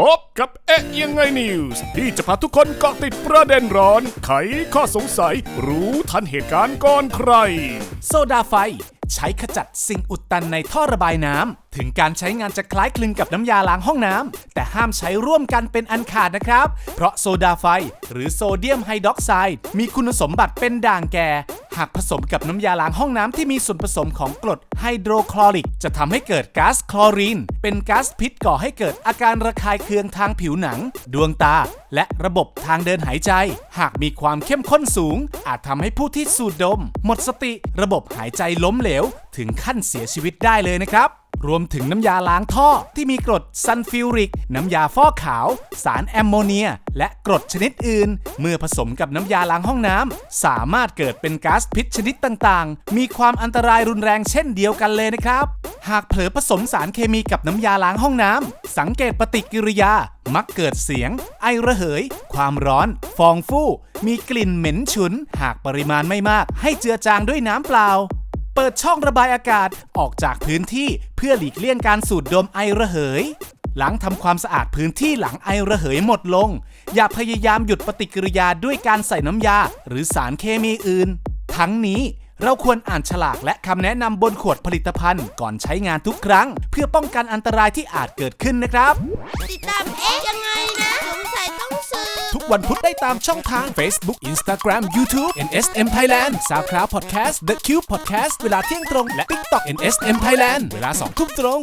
พบกับเอ๊ะยังไงนิวส์ที่จะพาทุกคนเกาะติดประเด็นร้อน ไขข้อสงสัย รู้ทันเหตุการณ์ก่อนใคร โซดาไฟ ใช้ขจัดสิ่งอุดตันในท่อระบายน้ำ ถึงการใช้งานจะคล้ายคลึงกับน้ำยาล้างห้องน้ำ แต่ห้ามใช้ร่วมกันเป็นอันขาดนะครับ เพราะโซดาไฟ หรือโซเดียมไฮดรอกไซด์มีคุณสมบัติเป็นด่างแก่ หากผสมกับน้ำยาล้างห้องน้ำที่มีส่วนผสมของกรดไฮโดรคลอริก จะทำให้เกิดก๊าซคลอรีน เป็นก๊าซพิษก่อให้เกิดอาการระคายเคืองทางผิวหนัง ดวงตา และระบบทางเดินหายใจ หากมีความเข้มข้นสูง อาจทำให้ผู้ที่สูดดม หมดสติ ระบบหายใจล้มเหลว ถึงขั้นเสียชีวิตได้เลยนะครับ รวมถึงน้ำยาล้างท่อที่มีกรดซัลฟิวริก น้ำยาฟอกขาว สารแอมโมเนีย และกรดชนิดอื่น เมื่อผสมกับน้ำยาล้างห้องน้ำสามารถเกิดเป็นก๊าซพิษชนิดต่างๆ มีความอันตรายรุนแรงเช่นเดียวกันเลยนะครับ หากเผลอผสมสารเคมีกับน้ำยาล้างห้องน้ำสังเกตปฏิกิริยา มักเกิดเสียง ไอระเหย ความร้อน ฟองฟู่มีกลิ่นเหม็นฉุน หากปริมาณไม่มาก ให้เจือจางด้วยน้ำเปล่า เปิดช่องระบายอากาศออกจากพื้นที่เพื่อหลีกเลี่ยงการสูดดมไอระเหย หลังทำความสะอาดพื้นที่หลังไอระเหยหมดลง อย่าพยายามหยุดปฏิกิริยาด้วยการใส่น้ำยาหรือสารเคมีอื่น ทั้งนี้เราควรอ่านฉลากและคำแนะนำบนขวดผลิตภัณฑ์ก่อนใช้งานทุกครั้ง เพื่อป้องกันอันตรายที่อาจเกิดขึ้นนะครับ ติดตามเอ๊ะยังไง วันพุธได้ตามช่องทาง Facebook Instagram YouTube NSM Thailand SoundCloud Podcast The Cube Podcast เวลาเที่ยงตรงและ TikTok NSM Thailand เวลา2ทุ่มตรง